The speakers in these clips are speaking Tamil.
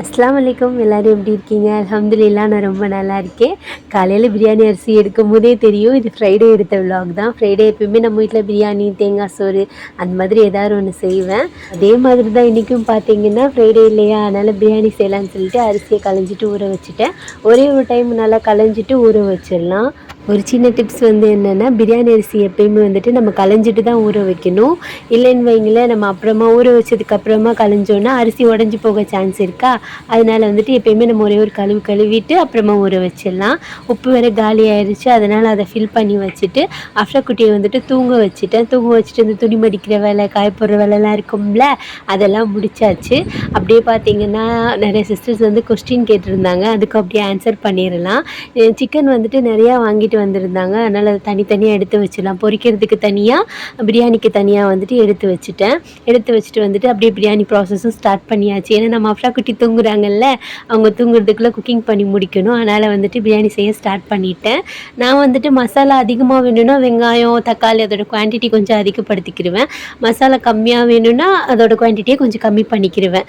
அஸ்லாம் வலைக்கம் எல்லோரும் எப்படி இருக்கீங்க? அல்ஹம்துலில்லா நான் ரொம்ப நல்லா இருக்கேன். காலையில் பிரியாணி அரிசி எடுக்கும் போதே தெரியும் இது ஃப்ரைடே எடுத்த vlog தான். ஃப்ரைடே எப்பயுமே நம்ம வீட்டில் பிரியாணி தேங்காய் சோறு அந்த மாதிரி ஏதாவது ஒன்று செய்வேன். அதே மாதிரி தான் இன்றைக்கும் பார்த்தீங்கன்னா ஃப்ரைடே இல்லையா? அதனால் பிரியாணி செய்யலாம்னு சொல்லிட்டு அரிசியை களைஞ்சிட்டு ஊற வச்சுட்டேன். ஒரே ஒரு டைம் நல்லா களைஞ்சிட்டு ஊற வச்சிடலாம். ஒரு சின்ன டிப்ஸ் வந்து என்னென்னா பிரியாணி அரிசி எப்பயுமே வந்துட்டு நம்ம களைஞ்சிட்டு தான் ஊற வைக்கணும். இல்லைன்னு வைங்களேன் நம்ம அப்புறமா ஊற வச்சதுக்கு அப்புறமா களைஞ்சோன்னா அரிசி உடஞ்சி போக சான்ஸ் இருக்கா? அதனால் வந்துட்டு எப்பயுமே நம்ம ஒரே ஒரு கழுவு கழுவிட்டு அப்புறமா ஊற வச்சிடலாம். உப்பு வேற காலி ஆயிடுச்சு அதனால் அதை ஃபில் பண்ணி வச்சுட்டு அஃப்ரா குட்டியை வந்துட்டு தூங்க வச்சுட்டேன். தூங்க வச்சுட்டு இந்த துணி மடிக்கிற வேலை காய போடுற வேலைலாம் இருக்கும்ல அதெல்லாம் முடிச்சாச்சு. அப்படியே பார்த்தீங்கன்னா நிறைய சிஸ்டர்ஸ் வந்து கொஸ்டின் கேட்டிருந்தாங்க. அதுக்கு அப்படியே ஆன்சர் பண்ணிடலாம். சிக்கன் வந்துட்டு நிறையா வாங்கிட்டு வந்திருந்தாங்க. அதனால் அதை தனித்தனியாக எடுத்து வச்சிடலாம். பொரிக்கிறதுக்கு தனியாக பிரியாணிக்கு தனியாக வந்துட்டு எடுத்து வச்சுட்டேன். எடுத்து வச்சுட்டு வந்துட்டு அப்படியே பிரியாணி ப்ராசஸும் ஸ்டார்ட் பண்ணியாச்சு. ஏன்னா நம்ம அஃப்ரா குட்டி தூங்குறாங்கல்ல அவங்க தூங்குறதுக்குள்ளே குக்கிங் பண்ணி முடிக்கணும். அதனால் வந்துட்டு பிரியாணி செய்ய ஸ்டார்ட் பண்ணிட்டேன். நான் வந்துட்டு மசாலா அதிகமாக வேணும்னா வெங்காயம் தக்காளி அதோட குவான்டிட்டி கொஞ்சம் அதிகப்படுத்திக்கிடுவேன் மசாலா கம்மியாக வேணும்னா அதோட குவான்டிட்டியை கொஞ்சம் கம்மி பண்ணிக்கிடுவேன்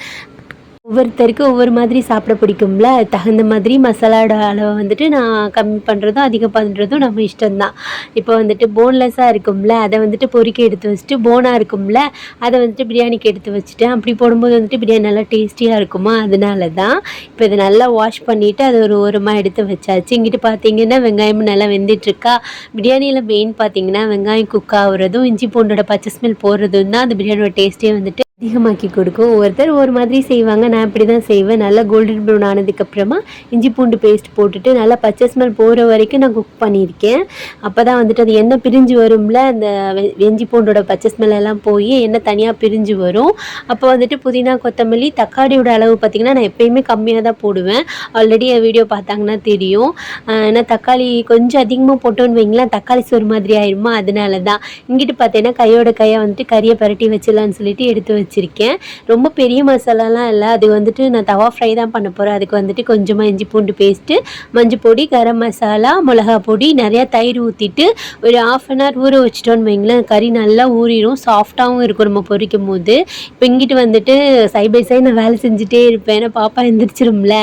ஒவ்வொருத்தருக்கும் ஒவ்வொரு மாதிரி சாப்பிட பிடிக்கும்ல. தகுந்த மாதிரி மசாலாவோட அளவை வந்துட்டு நான் கம்மி பண்ணுறதும் அதிகம் பண்ணுறதும் நம்ம இஷ்டம்தான். இப்போ வந்துட்டு போன்லெஸ்ஸாக இருக்கும்ல அதை வந்துட்டு பொரிக்க எடுத்து வச்சுட்டு போனாக இருக்கும்ல அதை வந்துட்டு பிரியாணிக்கு எடுத்து வச்சுட்டேன் அப்படி போடும்போது வந்துட்டு பிரியாணி நல்லா டேஸ்டியாக இருக்குமா? அதனால தான் இப்போ இதை நல்லா வாஷ் பண்ணிவிட்டு அதை ஒரு ஓரமாக எடுத்து வச்சாச்சு. இங்கிட்டு பார்த்தீங்கன்னா வெங்காயமும் நல்லா வெந்துட்டுருக்கா. பிரியாணியில் மெயின் பார்த்தீங்கன்னா வெங்காயம் குக் ஆகுறதும் இஞ்சி பூண்டோட பச்சை ஸ்மெல் போடுறதும் தான் அந்த பிரியாணியோட டேஸ்ட்டே வந்துட்டு அதிகமாக்கி கொடுக்கும். ஒவ்வொருத்தர் ஒரு மாதிரி செய்வாங்க. நான் இப்படி தான் செய்வேன். நல்லா கோல்டன் ப்ரௌன் ஆனதுக்கப்புறமா இஞ்சி பூண்டு பேஸ்ட் போட்டுட்டு நல்லா பச்சை ஸ்மெல் போகிற வரைக்கும் நான் குக் பண்ணியிருக்கேன். அப்போ தான் வந்துட்டு அது எண்ணெய் பிரிஞ்சு வரும்ல? அந்த வெ- இஞ்சி பூண்டோட பச்சை ஸ்மெல் எல்லாம் போய் எண்ணெய் தனியாக பிரிஞ்சு வரும். அப்போ வந்துட்டு புதினா கொத்தமல்லி தக்காளியோட அளவு பார்த்திங்கன்னா நான் எப்பயுமே கம்மியாக தான் போடுவேன். ஆல்ரெடி என் வீடியோ பார்த்தாங்கன்னா தெரியும். ஏன்னா தக்காளி கொஞ்சம் அதிகமாக போட்டோன்னு வைங்களேன். தக்காளி சோறு மாதிரி ஆயிருமா? அதனால தான் இங்கிட்டு பார்த்தீங்கன்னா கையோட கையை வந்துட்டு கறியை பரட்டி வச்சிடலான்னு சொல்லிட்டு எடுத்து வச்சிருக்கேன். ரொம்ப பெரிய மசாலாலாம் இல்லை. அது வந்துட்டு நான் தவா ஃப்ரை தான் பண்ண போகிறேன் அதுக்கு வந்துட்டு கொஞ்சமாக இஞ்சி பூண்டு பேஸ்ட்டு மஞ்சள் பொடி கரம் மசாலா மிளகா பொடி நிறையா தயிர் ஊற்றிட்டு ஒரு ஆஃப் அன் ஹவர் ஊற வச்சிட்டோன்னு வைங்களேன். கறி நல்லா ஊறிடும் சாஃப்டாகவும் இருக்கும் நம்ம பொரிக்கும் போது இப்போ இங்கிட்டு வந்துட்டு சைட் பை சைடு நான் வேலை செஞ்சுட்டே இருப்பேன். ஏன்னா பாப்பா எழுந்திரிச்சிரும்ல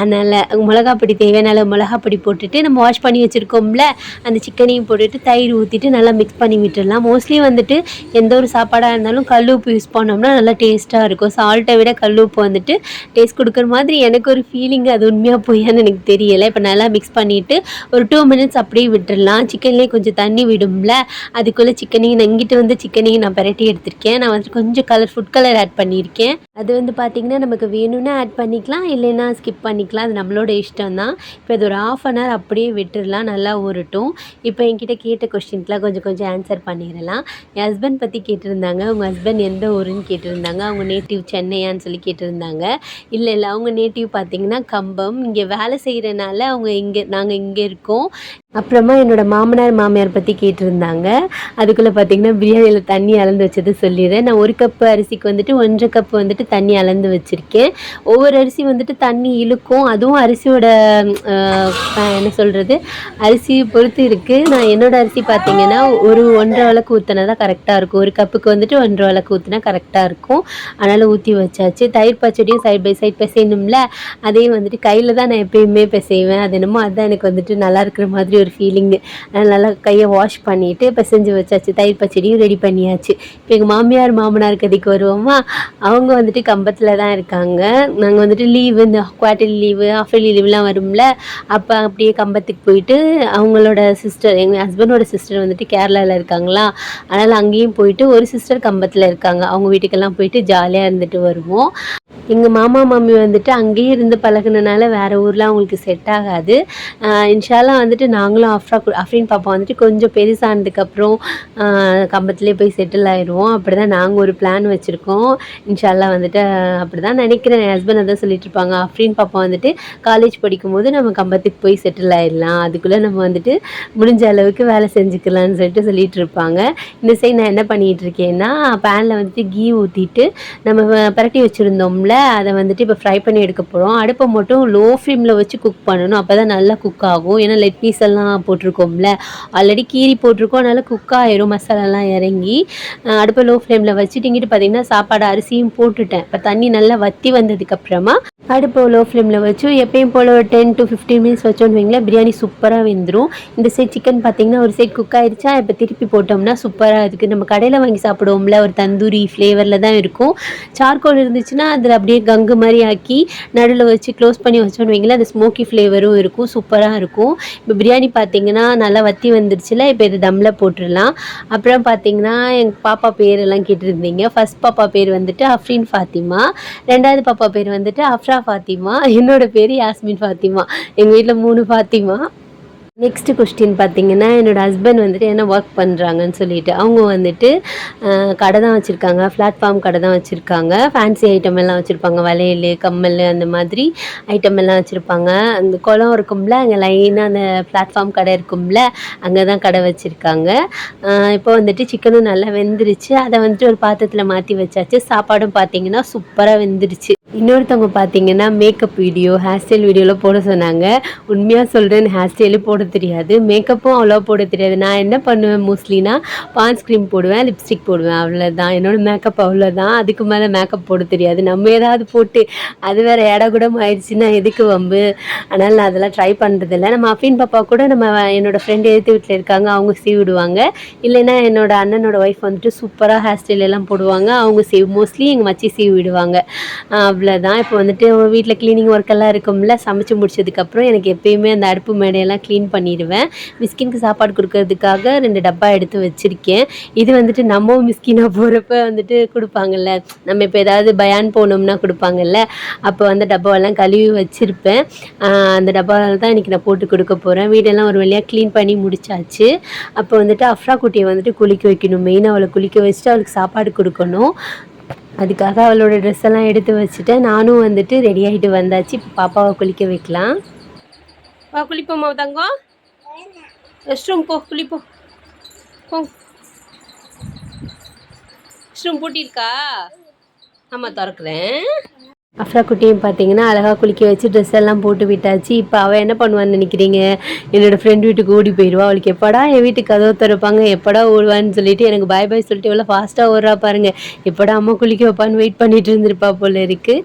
அதனால் மிளகா பொடி தேவையான அளவு மிளகா பொடி போட்டுட்டு நம்ம வாஷ் பண்ணி வச்சுருக்கோம்ல. அந்த சிக்கனையும் போட்டுட்டு தயிர் ஊற்றிட்டு நல்லா மிக்ஸ் பண்ணி விட்டுடலாம். மோஸ்ட்லி வந்துட்டு எந்த ஒரு சாப்பாடாக இருந்தாலும் கல் உப்பு யூஸ் பண்ணோம்னா நல்லா டேஸ்ட்டாக இருக்கும். சால்ட்டை விட கல் உப்பு வந்துட்டு டேஸ்ட் கொடுக்குற மாதிரி எனக்கு ஒரு ஃபீலிங் அது உண்மையாக போயான்னு எனக்கு தெரியலை. இப்போ நல்லா மிக்ஸ் பண்ணிவிட்டு ஒரு டூ மினிட்ஸ் அப்படியே விட்டுடலாம் சிக்கன்லேயே கொஞ்சம் தண்ணி விடும்ல. அதுக்குள்ளே சிக்கனையும் நான் இங்கிட்டு வந்து சிக்கனையும் நான் பரட்டி எடுத்திருக்கேன். நான் வந்துட்டு கொஞ்சம் கலர் ஃபுட் கலர் ஆட் பண்ணியிருக்கேன். அது வந்து பார்த்திங்கன்னா நமக்கு வேணும்னா ஆட் பண்ணிக்கலாம். இல்லைன்னா ஸ்கிப் பண்ணிக்கலாம். அது நம்மளோட இஷ்டம் தான். இப்போ இது ஒரு ஆஃப் அன் ஹவர் அப்படியே விட்டுடலாம் நல்லா ஊறட்டும். இப்போ என்கிட்ட கேட்ட கொஸ்டின்க்கெலாம் கொஞ்சம் கொஞ்சம் ஆன்சர் பண்ணிடலாம். என் ஹஸ்பண்ட் பற்றி கேட்டிருந்தாங்க. உங்கள் ஹஸ்பண்ட் எந்த ஊருன்னு கேட்டிருந்தாங்க. அவங்க நேட்டிவ் சென்னையான்னு சொல்லி கேட்டிருந்தாங்க. இல்லை இல்லை அவங்க நேட்டிவ் பார்த்தீங்கன்னா கம்பம். இங்கே வேலை செய்கிறனால அவங்க இங்கே நாங்கள் இங்கே இருக்கோம். அப்புறமா என்னோட மாமனார் மாமியார் பற்றி கேட்டிருந்தாங்க. அதுக்குள்ளே பார்த்தீங்கன்னா பிரியாணியில் தண்ணி அளந்து வச்சது சொல்லிடுறேன் நான் ஒரு கப்பு அரிசிக்கு வந்துட்டு ஒன்றரை கப் வந்துட்டு தண்ணி அளந்து வச்சுருக்கேன். ஒவ்வொரு அரிசி வந்துட்டு தண்ணி இழுக்கும். அதுவும் அரிசியோட என்ன சொல்கிறது அரிசி பொறுத்து இருக்குது நான் என்னோட அரிசி பார்த்தீங்கன்னா ஒரு ஒன்றரை வழக்கு ஊற்றினா தான் கரெக்டாக இருக்கும். ஒரு கப்புக்கு வந்துட்டு ஒன்றரை வழக்கு ஊற்றினா கரெக்டாக இருக்கும். அதனால் ஊற்றி வச்சாச்சு. தயிர் பச்சடியும் சைட் பை சைட் பிசையணும்ல அதையும் வந்துட்டு கையில் தான் நான் எப்பயுமே பிசைவேன். அது என்னமோ அதுதான் எனக்கு வந்துட்டு நல்லா இருக்கிற மாதிரி ஒரு ஃபீலிங்கு நல்லா கையை வாஷ் பண்ணிவிட்டு பிசைஞ்சு வச்சாச்சு. தயிர் பச்சடியும் ரெடி பண்ணியாச்சு. இப்போ எங்கள் மாமியார் மாமனார் கதைக்கு வருவோமா? அவங்க வந்துட்டு கம்பத்தில் தான் இருக்காங்க. நாங்கள் வந்துட்டு லீவு இந்த குவார்டர்லி லீவு ஹாஃபலி லீவ்லாம் வரும்ல. அப்போ அப்படியே கம்பத்துக்கு போயிட்டு அவங்களோட சிஸ்டர் எங்கள் ஹஸ்பண்டோட சிஸ்டர் வந்துட்டு கேரளாவில் இருக்காங்களா? அதனால் அங்கேயும் போயிட்டு ஒரு சிஸ்டர் கம்பத்தில் இருக்காங்க. அவங்க வீட்டுக்கெல்லாம் போயிட்டு ஜாலியாக இருந்துட்டு வருவோம். எங்கள் மாமா மாமி வந்துட்டு அங்கேயே இருந்து பழகுனனால வேறு ஊரில் அவங்களுக்கு செட் ஆகாது. இன்ஷாலாம் வந்துட்டு நாங்கள் நாங்களும் அஃப்ரா கு- அஃப்ரின் பாப்பா வந்துட்டு கொஞ்சம் பெருசானதுக்கப்புறம் கம்பத்துலேயே போய் செட்டில் ஆயிடுவோம் அப்படி தான் நாங்கள் ஒரு பிளான் வச்சுருக்கோம். இன்ஷால்லா வந்துட்டு அப்படி தான் நினைக்கிறேன். என் ஹஸ்பண்ட் அதான் சொல்லிட்டு இருப்பாங்க. அஃப்ரின் பாப்பா வந்துட்டு காலேஜ் படிக்கும்போது நம்ம கம்பத்துக்கு போய் செட்டில் ஆயிடலாம். அதுக்குள்ளே நம்ம வந்துட்டு முடிஞ்ச அளவுக்கு வேலை செஞ்சுக்கலாம்னு சொல்லிட்டு சொல்லிட்டு இருப்பாங்க. இந்த சைடு நான் என்ன பண்ணிகிட்டு இருக்கேன்னா பேனில் வந்துட்டு கீ ஊற்றிட்டு நம்ம பரட்டி வச்சுருந்தோம்ல அதை வந்துட்டு இப்போ ஃப்ரை பண்ணி எடுக்க போகிறோம் அடுப்பை மட்டும் லோ ஃப்ளேமில் வச்சு குக் பண்ணணும். அப்போ தான் நல்லா குக் ஆகும். ஏன்னா லெட் பீஸ் எல்லாம் மசாலாலாம் போட்டிருக்கோம்ல. ஆல்ரெடி கீரி போட்டிருக்கோம். அதனால் குக் ஆயிரும். மசாலாலாம் இறங்கி அடுப்பை லோ ஃப்ளேமில் வச்சுட்டு இங்கிட்டு பார்த்தீங்கன்னா சாப்பாடு அரிசியும் போட்டுட்டேன். இப்போ தண்ணி நல்லா வற்றி வந்ததுக்கப்புறமா அடுப்பை லோ ஃப்ளேமில் வச்சு எப்பயும் போல் ஒரு டென் டு ஃபிஃப்டீன் மினிட்ஸ் வச்சோன்னு வைங்களேன் பிரியாணி சூப்பராக வெந்துடும் இந்த சைட் சிக்கன் பார்த்தீங்கன்னா ஒரு சைட் குக் ஆயிடுச்சா இப்போ திருப்பி போட்டோம்னா சூப்பராக இருக்குது நம்ம கடையில் வாங்கி சாப்பிடுவோம்ல ஒரு தந்தூரி ஃப்ளேவரில் தான் இருக்கும். சார்கோல் இருந்துச்சுன்னா அதில் அப்படியே கங்கு மாதிரி ஆக்கி நடுவில் வச்சு க்ளோஸ் பண்ணி வச்சோன்னு வைங்களேன் அந்த ஸ்மோக்கி ஃப்ளேவரும் இருக்கும் சூப்பராக இருக்கும். இப்போ பிரியாணி பார்த்தீங்கன்னா நல்லா வத்தி வந்துருச்சுல இப்போ இது தம்மில் போட்டுடலாம். அப்புறம் பார்த்தீங்கன்னா எங்கள் பாப்பா பேரெல்லாம் கேட்டிருந்தீங்க. ஃபர்ஸ்ட் பாப்பா பேர் வந்துட்டு அஃப்ரின் ஃபாத்திமா ரெண்டாவது பாப்பா பேர் வந்துட்டு அஃப்ரா ஃபாத்திமா என்னோட பேர் யாஸ்மின் ஃபாத்திமா எங்கள் வீட்டில் மூணு ஃபாத்திமா நெக்ஸ்ட் கொஸ்டின் பார்த்தீங்கன்னா என்னோட ஹஸ்பண்ட் வந்துட்டு என்ன ஒர்க் பண்ணுறாங்கன்னு சொல்லிட்டு. அவங்க வந்துட்டு கடை தான் வச்சுருக்காங்க. பிளாட்ஃபார்ம் கடை தான் வச்சுருக்காங்க. ஃபேன்சி ஐட்டம் எல்லாம் வச்சுருப்பாங்க. வளையல் கம்மல் அந்த மாதிரி ஐட்டம் எல்லாம் வச்சுருப்பாங்க. அந்த குளம் இருக்கும்ல அங்கே லைனாக அந்த பிளாட்ஃபார்ம் கடை இருக்கும்ல அங்கே தான் கடை வச்சுருக்காங்க. இப்போ வந்துட்டு சிக்கனும் நல்லா வெந்துருச்சு. அதை வந்துட்டு ஒரு பாத்திரத்தில் மாற்றி வச்சாச்சு. சாப்பாடும் பார்த்தீங்கன்னா சூப்பராக வெந்துருச்சு. இன்னொருத்தவங்க பார்த்தீங்கன்னா மேக்கப் வீடியோ ஹேர் ஸ்டைல் வீடியோவில் போட சொன்னாங்க. உண்மையாக சொல்கிறேன் ஹேர் ஸ்டைலு போட தெரியாது. மேக்கப்பும் அவ்வளோ போட தெரியாது. நான் என்ன பண்ணுவேன் மோஸ்ட்லினா பான்ஸ் க்ரீம் போடுவேன் லிப்ஸ்டிக் போடுவேன் அவ்வளோதான் என்னோட மேக்கப் அவ்வளோதான் அதுக்கு மேலே மேக்கப் போட தெரியாது. நம்ம ஏதாவது போட்டு அது வேறு இடகுடம் ஆயிடுச்சுன்னா எதுக்கு வம்பு? அதனால் நான் அதெல்லாம் ட்ரை பண்ணுறதில்ல நம்ம அஃபின் பாப்பா கூட நம்ம என்னோடய ஃப்ரெண்டு எழுத்து வீட்டில் இருக்காங்க. அவங்க சீவி விடுவாங்க. இல்லைன்னா என்னோடய அண்ணனோட ஒய்ஃப் வந்துட்டு சூப்பராக ஹேர் ஸ்டைல் எல்லாம் போடுவாங்க. அவங்க சீவ் மோஸ்ட்லி எங்கள் மச்சி சீவி விடுவாங்க. ஆஹ் அவ்வளோதான் இப்போ வந்துட்டு வீட்டில் க்ளீனிங் ஒர்க்கெல்லாம் இருக்கும்ல சமைச்சு முடிச்சதுக்கப்புறம் எனக்கு எப்பயுமே அந்த அடுப்பு மேடையெல்லாம் க்ளீன் பண்ணிடுவேன். மிஸ்கினுக்கு சாப்பாடு கொடுக்கறதுக்காக ரெண்டு டப்பா எடுத்து வச்சுருக்கேன். இது வந்துட்டு நம்ம மிஸ்கினாக போகிறப்ப வந்துட்டு கொடுப்பாங்கல்ல. நம்ம இப்போ ஏதாவது பயான் போனோம்னா கொடுப்பாங்கல்ல. அப்போ வந்து டப்பாவெல்லாம் கழுவி வச்சுருப்பேன். அந்த டப்பாவில் தான் இன்றைக்கி நான் போட்டு கொடுக்க போகிறேன் வீடெல்லாம் ஒரு வழியாக க்ளீன் பண்ணி முடிச்சாச்சு. அப்போ வந்துட்டு அஃப்ரா குட்டியை வந்துட்டு குளிக்க வைக்கணும். மெயினாக அவளை குளிக்க வச்சுட்டு அவளுக்கு சாப்பாடு கொடுக்கணும். அதுக்காக அவளோட ட்ரெஸ் எல்லாம் எடுத்து வச்சுட்டேன் நானும் வந்துட்டு ரெடி ஆகிட்டு வந்தாச்சு. இப்போ பாப்பாவை குளிக்க வைக்கலாம். வா குளிப்போம்மா தங்கம் ரெஸ்ட் ரூம் போ குளிப்போ போ. ரெஸ்ட் ரூம் பூட்டியிருக்கா? ஆமாம் திறக்கிறேன். அஃப்ரா குட்டியும் பார்த்தீங்கன்னா அழகாக குளிக்க வச்சு ட்ரெஸ் எல்லாம் போட்டு விட்டாச்சு. இப்போ அவள் என்ன பண்ணுவான்னு நினைக்கிறீங்க? என்னோட ஃப்ரெண்ட் வீட்டுக்கு ஓடி போயிடுவா அவளுக்கு எப்படா என் வீட்டுக்கு கதவு திறப்பாங்க? எப்படா ஓடுவான்னு சொல்லிட்டு எனக்கு பாய் பாய் சொல்லிட்டு இவ்வளோ ஃபாஸ்ட்டாக ஓடுறா பாருங்க. எப்படா அம்மா குளிக்க வைப்பான்னு வெயிட் பண்ணிட்டு இருந்திருப்பா போல இருக்கு.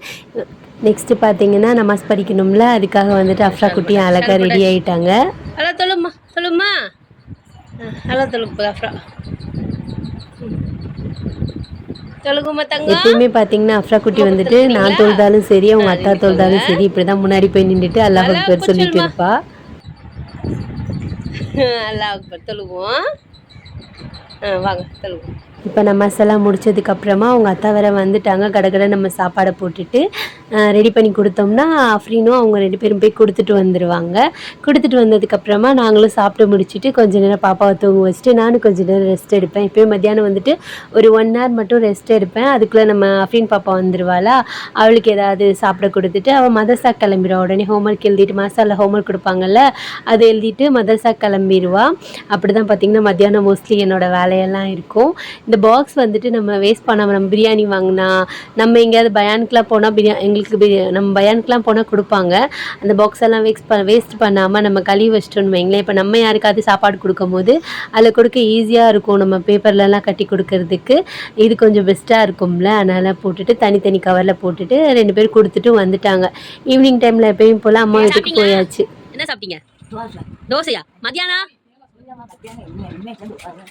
நெக்ஸ்ட் பார்த்தீங்கன்னா நமாஸ் படிக்கணும்ல. அதுக்காக வந்துட்டு அஃப்ரா குட்டியும் அழகாக ரெடி ஆயிட்டாங்க. ஹலோ சொல்லுமா சொல்லும்மா ஹலோ சொல்லுங்க அஃப்ரா எப்பயுமே பார்த்தீங்கன்னா அஃப்ரா குட்டி வந்துட்டு நான் தொழுதாலும் சரி அவங்க அத்தா தொழுதாலும் சரி இப்படி தான் முன்னாடி போய் நின்றுட்டு அல்லாஹ் அக்பர் சொல்லிட்டு இருப்பா. அல்லாஹ் அக்பர் தொழுவோம் வாங்க தொழுவோம் இப்போ நம்ம மசாலா முடித்ததுக்கப்புறமா அவங்க அத்தா வர வந்துட்டாங்க. கடகட நம்ம சாப்பாடை போட்டுட்டு ரெடி பண்ணி கொடுத்தோம்னா அஃப்ரீனும் அவங்க ரெண்டு பேரும் போய் கொடுத்துட்டு வந்துடுவாங்க கொடுத்துட்டு வந்ததுக்கப்புறமா நாங்களும் சாப்பிட்டு முடிச்சுட்டு கொஞ்ச நேரம் பாப்பாவை தூங்க வச்சுட்டு நானும் கொஞ்ச நேரம் ரெஸ்ட் எடுப்பேன். இப்போயும் மத்தியானம் வந்துட்டு ஒரு ஒன் ஹவர் மட்டும் ரெஸ்ட் எடுப்பேன். அதுக்குள்ளே நம்ம அஃப்ரீன் பாப்பா வந்துடுவாளா அவளுக்கு ஏதாவது சாப்பிட கொடுத்துட்டு அவள் மதரசா கிளம்பிடுவா. உடனே ஹோம்ஒர்க் எழுதிட்டு மாசால ஹோம்ஒர்க் கொடுப்பாங்கல்ல அதை எழுதிட்டு மதரசா கிளம்பிடுவா. அப்படி தான் பார்த்தீங்கன்னா மத்தியானம் மோஸ்ட்லி என்னோட வேலையெல்லாம் இருக்கும். இந்த பாக்ஸ் வந்துட்டு நம்ம வேஸ்ட் பண்ணாமல் நம்ம பிரியாணி வாங்கினா நம்ம எங்கேயாவது பயானுக்குலாம் போனால் பிரியா எங்களுக்கு பிரியா நம்ம பயானுக்குலாம் போனால் கொடுப்பாங்க. அந்த பாக்ஸ் எல்லாம் வேஸ்ட் ப வேஸ்ட் பண்ணாமல் நம்ம கழுவி வச்சிட்டோம்னு வைங்களேன். இப்போ நம்ம யாருக்காவது சாப்பாடு கொடுக்கும்போது அதில் கொடுக்க ஈஸியாக இருக்கும். நம்ம பேப்பர்லலாம் கட்டி கொடுக்கறதுக்கு. இது கொஞ்சம் பெஸ்ட்டாக இருக்கும்ல. அதனால் போட்டுட்டு தனித்தனி கவரில் போட்டுட்டு ரெண்டு பேர் கொடுத்துட்டு வந்துட்டாங்க. ஈவினிங் டைமில் எப்பயும் போல் அம்மா வீட்டுக்கு போயாச்சு. என்ன சாப்பிட்டீங்க? தோசையா? மத்தியானம்?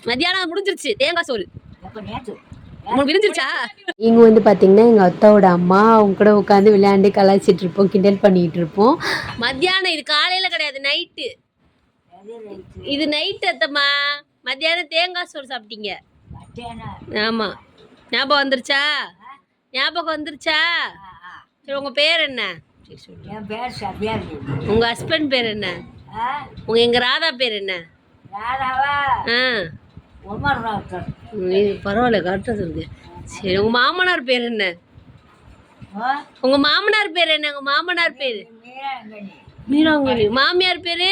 மத்தியானம் முடிஞ்சிருச்சு. தேங்காய் சோறு. விரிஞ்சிருச்சா இங்கே வந்து பார்த்தீங்கன்னா எங்கள் அத்தாவோட அம்மா அவங்க கூட உட்காந்து விளையாண்டு கலாய்ச்சிட்டு இருப்போம் கிண்டல் பண்ணிட்டு இருப்போம். மத்தியானம் இது காலையில கிடையாது நைட்டு. இது நைட் அத்தம்மா. மத்தியானம் தேங்காய் சோறு சாப்பிட்டீங்க. ஆமா. ஞாபகம் வந்துருச்சா? ஞாபகம் வந்துருச்சா? சரி உங்க பேர் என்ன? சரி, சொல்லு. என் பேர் சபியா உங்க ஹஸ்பண்ட் பேர் என்ன? உங்க எங்க ராதா பேர் என்ன? ஆ. பரவாயில்ல கரெக்டாக சொல்லுங்க சரி உங்க மாமனார் பேர் என்ன? உங்க மாமனார் பேர் என்ன? உங்க மாமனார் பேர்? மீனாங்கனி மாமியார் பேரு?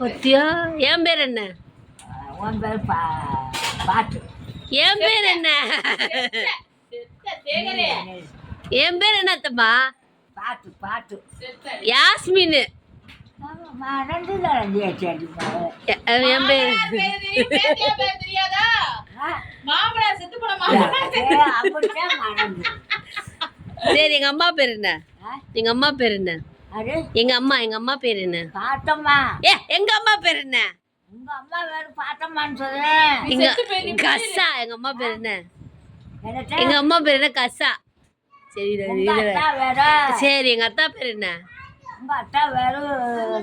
பத்தியா? என் பேர் என்ன? பாட்டு. என் பேர் என்ன? என் பேர் என்ன அத்தம்மா பாட்டு பாட்டு. யாஸ்மின் என் பேர். சரி எங்க அம்மா பேர் என்ன? எங்க அம்மா பேர் என்ன? அது எங்க அம்மா எங்க அம்மா பேர் என்ன? பார்த்தம்மா ஏ எங்க அம்மா பேர் என்ன? உங்க அம்மா வேற பார்த்தம்மான்னு சொல்றேன் கசா எங்க அம்மா பேர் என்ன? எங்க அம்மா பேர் என்ன? கசா. சரி சரி எங்க அத்தா பேர் என்ன? உங்க அத்தா வேற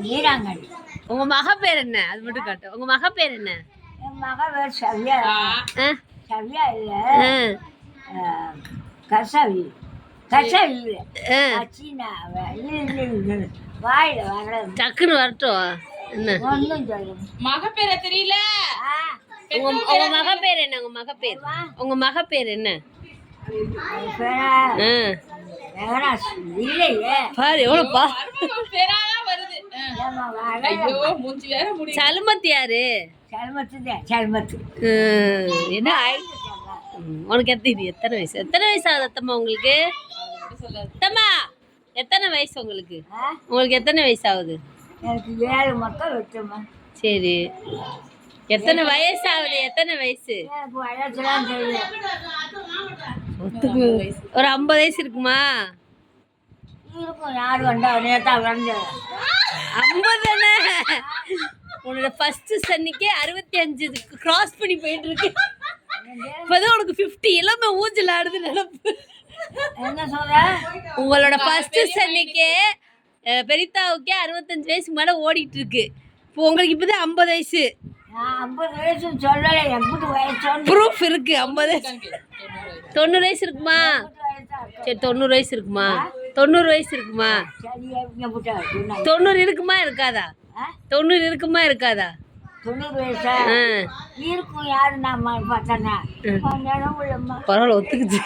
நீராங்கடி உங்க மக பேர் என்ன? அது மட்டும் காட்டும் உங்க மக பேர் என்ன? என் மக வேற சவியா. ஆ? சவியா இல்ல. கசவி கசவி இல்ல ஆ. அச்சினா இல்ல இல்ல இல்ல. வாயில வர டக்குன்னு வரட்டும். என்ன? ஒன்றும் சொல்லுங்க மகப்பேர தெரியல? ஆ, உங்க உங்க மக பேர் என்ன? உங்க மக பேர்? உங்க மக பேர் என்ன? பேரா எவ்வளவு பா சலுமத்தி யாரு? என்ன உனக்கு எத்தனை எத்தனை வயசு? எத்தனை வயசு ஆகுது அத்தம்மா உங்களுக்கு? அத்தம்மா எத்தனை வயசு உங்களுக்கு? உங்களுக்கு எத்தனை வயசு ஆகுது? சரி. எத்தனை வயசு ஆகுது எத்தனை வயசு? ஒரு ஐம்பது வயசு இருக்குமா? யார் வந்தா நேத்தா வந்து ஐம்பது தானே? உன்னோட ஃபர்ஸ்ட் சன்னிக்கே அறுபத்தி அஞ்சு கிராஸ் பண்ணி போயிட்டு இருக்கு இப்போதான் உனக்கு ஃபிஃப்டி எல்லாமே ஊஞ்சல் ஆடுது நினப்பு. உங்களோட ஃபர்ஸ்ட் சன்னிக்கே பெரித்தாவுக்கே அறுபத்தஞ்சு வயசுக்கு மேலே ஓடிட்டு இருக்கு இப்போ உங்களுக்கு இப்போதான் ஐம்பது வயசு. ஐம்பது வயசுன்னு சொல்லலை வயசு ப்ரூஃப் இருக்கு ஐம்பது தொண்ணூறு வயசு இருக்குமா? சரி தொண்ணூறு வயசு இருக்குமா? தொண்ணூறு வயசு இருக்குமா? தொண்ணூறு இருக்குமா இருக்காதா? தொண்ணூறு இருக்குமா இருக்காதா? பரவாயில்ல ஒத்துக்குச்சு.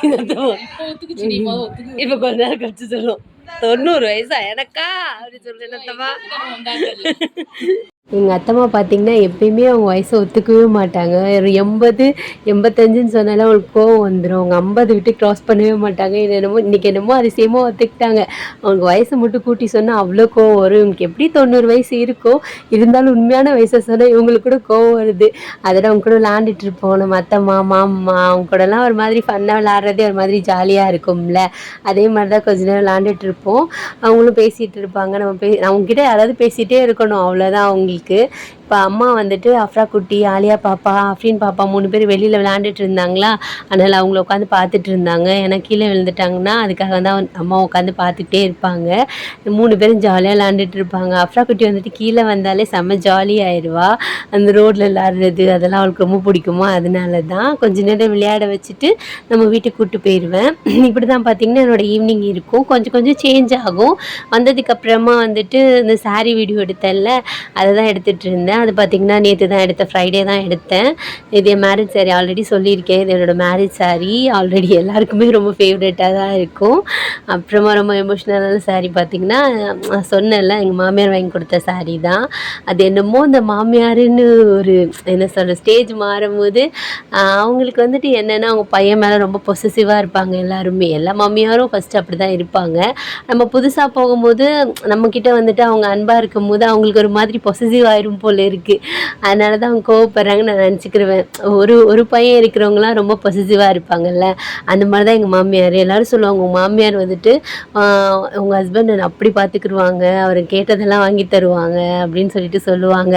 இப்போ கொஞ்ச நேரம் கழிச்சு சொல்லும் தொண்ணூறு வயசா? எனக்கா? அப்படி சொல்றேன் என்னத்தம்மா? எங்கள் அத்தம்மா பார்த்தீங்கன்னா எப்பயுமே அவங்க வயசை ஒத்துக்கவே மாட்டாங்க. ஒரு எண்பது எண்பத்தஞ்சுன்னு சொன்னாலே அவங்களுக்கு கோவம் வந்துடும் அவங்க ஐம்பது விட்டு க்ராஸ் பண்ணவே மாட்டாங்க. இது என்னமோ இன்றைக்கி என்னமோ அதிசயமாக ஒத்துக்கிட்டாங்க. அவங்க வயசை மட்டும் கூட்டி சொன்னால் அவ்வளோ கோவம் வரும். இவங்களுக்கு எப்படி தொண்ணூறு வயசு இருக்கும் இருந்தாலும் உண்மையான வயசை சொன்னால் இவங்களுக்கு கூட கோவம் வருது. அதில் அவங்க கூட விளாண்டுட்டு இருப்போம். நம்ம அத்தம்மா மாமா அவங்க கூடலாம் ஒரு மாதிரி ஃபன்னாக விளாட்றதே ஒரு மாதிரி ஜாலியாக இருக்கும்ல. அதே மாதிரி தான் கொஞ்ச நேரம் விளாண்டுட்டு இருப்போம். அவங்களும் பேசிகிட்டு இருப்பாங்க. நம்ம பே அவங்ககிட்ட யாராவது பேசிகிட்டே இருக்கணும். அவ்வளோதான் அவங்களுக்கு. இப்போ அம்மா வந்துட்டு அஃப்ரா குட்டி ஆலியா பாப்பா அஃப்ரின் பாப்பா மூணு பேர் வெளியில் விளாண்டுட்டு இருந்தாங்களா? அதனால் அவங்கள உட்காந்து பார்த்துட்டு இருந்தாங்க. ஏன்னா கீழே விழுந்துட்டாங்கன்னா அதுக்காக தான் அம்மா உட்காந்து பார்த்துக்கிட்டே இருப்பாங்க. மூணு பேரும் ஜாலியாக விளாண்டுட்டு இருப்பாங்க. அஃப்ரா குட்டி வந்துட்டு கீழே வந்தாலே செம்ம ஜாலியாயிருவா அந்த ரோட்டில் விளாடுறது அதெல்லாம் அவளுக்கு ரொம்ப பிடிக்குமா அதனால தான் கொஞ்ச நேரம் விளையாட வச்சுட்டு நம்ம வீட்டுக்கு கூப்பிட்டு போயிடுவேன் இப்படி தான் பார்த்தீங்கன்னா என்னோட ஈவினிங் இருக்கும். கொஞ்சம் கொஞ்சம் சேஞ்ச் ஆகும். வந்ததுக்கப்புறமா வந்துட்டு இந்த சாரீ வீடியோ எடுத்தேன்ல அதை தான் எடுத்துகிட்டு இருந்தேன். அது பார்த்திங்கன்னா நேற்று தான் எடுத்தேன் ஃப்ரைடே தான் எடுத்தேன். இது என் மேரேஜ் saree ஆல்ரெடி சொல்லியிருக்கேன். இது என்னோட மேரேஜ் saree. ஆல்ரெடி எல்லாருக்குமே ரொம்ப ஃபேவரட்டாக தான் இருக்கும். அப்புறமா ரொம்ப எமோஷ்னலான saree பார்த்திங்கன்னா நான் சொன்னேன்ல எங்கள் மாமியார் வாங்கி கொடுத்த saree தான். அது என்னமோ அந்த மாமியாருன்னு ஒரு என்ன சொல்கிற ஸ்டேஜ் மாறும்போது அவங்களுக்கு வந்துட்டு என்னென்னா அவங்க பையன் மேலே ரொம்ப பொசசிவாக இருப்பாங்க எல்லாருமே. எல்லா மாமியாரும் ஃபஸ்ட்டு அப்படி தான் இருப்பாங்க. நம்ம புதுசாக போகும்போது நம்மக்கிட்ட வந்துட்டு அவங்க அன்பாக இருக்கும்போது அவங்களுக்கு ஒரு மாதிரி பொசசிவ் ஆயிரும் போல இருக்குது அதனால தான் அவங்க கோவப்படுறாங்க நான் நினச்சிக்கிருவேன். ஒரு ஒரு பையன் இருக்கிறவங்களாம் ரொம்ப பொசசிவாக இருப்பாங்கல்ல. அந்த மாதிரி தான் எங்கள் மாமியார். எல்லோரும் சொல்லுவாங்க உங்கள் மாமியார் வந்துட்டு உங்கள் ஹஸ்பண்ட் அப்படி பார்த்துக்குருவாங்க அவர் கேட்டதெல்லாம் வாங்கி தருவாங்க. அப்படின்னு சொல்லிட்டு சொல்லுவாங்க.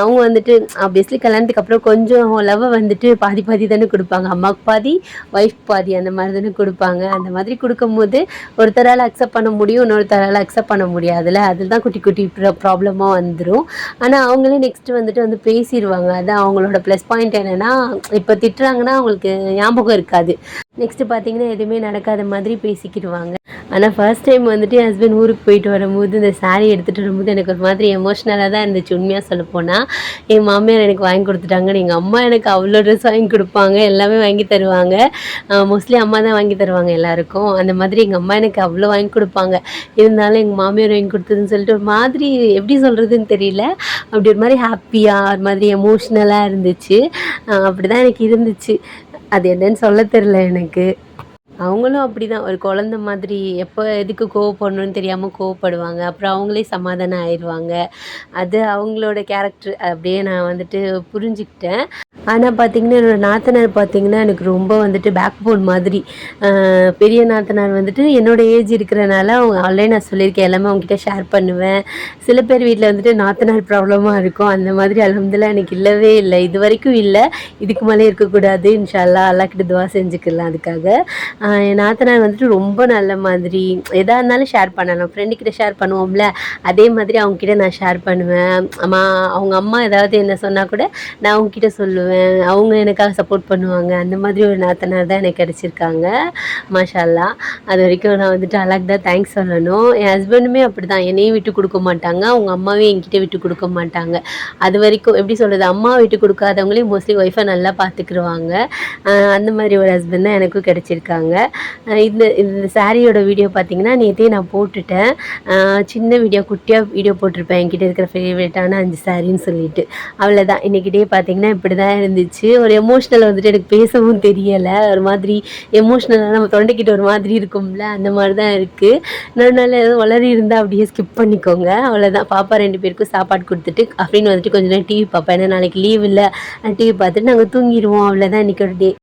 அவங்க வந்துட்டு ஆப்வியஸ்லி கல்யாணத்துக்கு அப்புறம் கொஞ்சம் லவ்வை வந்துட்டு பாதி பாதி தானே கொடுப்பாங்க. அம்மாவுக்கு பாதி ஒய்ஃப் பாதி அந்த மாதிரி தானே கொடுப்பாங்க. அந்த மாதிரி கொடுக்கும்போது ஒருத்தரால் அக்செப்ட் பண்ண முடியும் இன்னொருத்தரால் அக்செப்ட் பண்ண முடியாதுல்ல. அதில் தான் குட்டி குட்டி ப்ராப்ளமாக வந்துடும் ஆனால் அவங்களே நெக்ஸ்ட்டு வந்துட்டு வந்து பேசிடுவாங்க அதான் அவங்களோட ப்ளஸ் பாயிண்ட் என்னென்னா இப்போ திட்டுறாங்கன்னா அவங்களுக்கு ஞாபகம் இருக்காது. நெக்ஸ்ட்டு பார்த்தீங்கன்னா எதுவுமே நடக்காத மாதிரி பேசிக்கிடுவாங்க. ஆனால் ஃபர்ஸ்ட் டைம் வந்துட்டு என் ஹஸ்பண்ட் ஊருக்கு போயிட்டு வரும்போது இந்த சாரீ எடுத்துகிட்டு வரும்போது எனக்கு ஒரு மாதிரி எமோஷ்னலாக தான் இருந்துச்சு உண்மையாக சொல்ல போனால் என் மாமியார் எனக்கு வாங்கி கொடுத்துட்டாங்க. எங்கள் அம்மா எனக்கு அவ்வளோ ட்ரெஸ் வாங்கி கொடுப்பாங்க. எல்லாமே வாங்கி தருவாங்க. மோஸ்ட்லி அம்மா தான் வாங்கி தருவாங்க எல்லாருக்கும். அந்த மாதிரி எங்கள் அம்மா எனக்கு அவ்வளோ வாங்கி கொடுப்பாங்க. இருந்தாலும் எங்கள் மாமியார் வாங்கி கொடுத்ததுன்னு சொல்லிட்டு ஒரு மாதிரி எப்படி சொல்கிறதுன்னு தெரியல. அப்படி ஒரு மாதிரி ஹாப்பியாக ஒரு மாதிரி எமோஷ்னலாக இருந்துச்சு. அப்படி தான் எனக்கு இருந்துச்சு. அது என்னன்னு சொல்ல தெரில எனக்கு. அவங்களும் அப்படி தான் ஒரு குழந்த மாதிரி எப்போ எதுக்கு கோவப்படணும்னு தெரியாமல் கோவப்படுவாங்க. அப்புறம் அவங்களே சமாதானம் ஆயிடுவாங்க. அது அவங்களோட கேரக்டர் அப்படியே நான் வந்துட்டு புரிஞ்சுக்கிட்டேன். ஆனால் பார்த்தீங்கன்னா என்னோடய நாத்தனார் பார்த்தீங்கன்னா எனக்கு ரொம்ப வந்துட்டு பேக் போன் மாதிரி பெரிய நாத்தனார் வந்துட்டு என்னோட ஏஜ் இருக்கிறனால அவங்க ஆல்ரெடி நான் சொல்லியிருக்கேன் எல்லாமே அவங்ககிட்ட ஷேர் பண்ணுவேன். சில பேர் வீட்டில் வந்துட்டு நாத்தனார் ப்ராப்ளமாக இருக்கும். அந்த மாதிரி அலமதுல்லா எனக்கு இல்லவே இல்லை. இது வரைக்கும் இல்லை. இதுக்கு மேலே இருக்கக்கூடாது. இன்ஷால்லா அல்லாக்கிட்ட துவா செஞ்சுக்கலாம் அதுக்காக. என் நாத்தனார் வந்துட்டு ரொம்ப நல்ல மாதிரி எதாக இருந்தாலும் ஷேர் பண்ணலாம். ஃப்ரெண்டுக்கிட்ட ஷேர் பண்ணுவோம்ல. அதே மாதிரி அவங்கக்கிட்ட நான் ஷேர் பண்ணுவேன். அம்மா அவங்க அம்மா ஏதாவது என்ன சொன்னால் கூட நான் அவங்கக்கிட்ட சொல்லுவேன். அவங்க எனக்காக சப்போர்ட் பண்ணுவாங்க. அந்த மாதிரி ஒரு நாத்தனார் தான் எனக்கு கிடச்சிருக்காங்க. மாஷால்லா அது வரைக்கும் நான் வந்துட்டு அழகு தான் தேங்க்ஸ் சொல்லணும். என் ஹஸ்பண்டுமே அப்படி தான் என்னையும் விட்டு கொடுக்க மாட்டாங்க. அவங்க அம்மாவையும் என்கிட்ட விட்டு கொடுக்க மாட்டாங்க. அது வரைக்கும் எப்படி சொல்கிறது அம்மா விட்டு கொடுக்காதவங்களே மோஸ்ட்லி ஒய்ஃபை நல்லா பார்த்துக்குருவாங்க அந்த மாதிரி ஒரு ஹஸ்பண்ட் தான் எனக்கும் கிடச்சிருக்காங்க. இந்த இந்த சாரியோட வீடியோ பார்த்தீங்கன்னா நேற்றே நான் போட்டுட்டேன். சின்ன வீடியோ குட்டியாக வீடியோ போட்டிருப்பேன். என்கிட்ட இருக்கிற ஃபேவரேட்டான அஞ்சு சாரின்னு சொல்லிட்டு. அவ்வளோதான் இன்னைக்கு டே பார்த்தீங்கன்னா இப்படி தான் இருந்துச்சு. ஒரு எமோஷ்னல் வந்துட்டு எனக்கு பேசவும் தெரியலை. ஒரு மாதிரி எமோஷ்னலாக நம்ம தொண்டைக்கிட்ட ஒரு மாதிரி இருக்கும்ல அந்த மாதிரி தான் இருக்குது இன்னொரு நாள் எதுவும் வளரி இருந்தால் அப்படியே ஸ்கிப் பண்ணிக்கோங்க. அவ்வளோதான் பாப்பா ரெண்டு பேருக்கும் சாப்பாடு கொடுத்துட்டு அப்படின்னு வந்துட்டு கொஞ்ச நேரம் டிவி பார்ப்பேன் ஏன்னா நாளைக்கு லீவ் இல்லை. டிவி பார்த்துட்டு நாங்கள் தூங்கிடுவோம். அவ்வளோதான் இன்றைக்கி ஒரு டே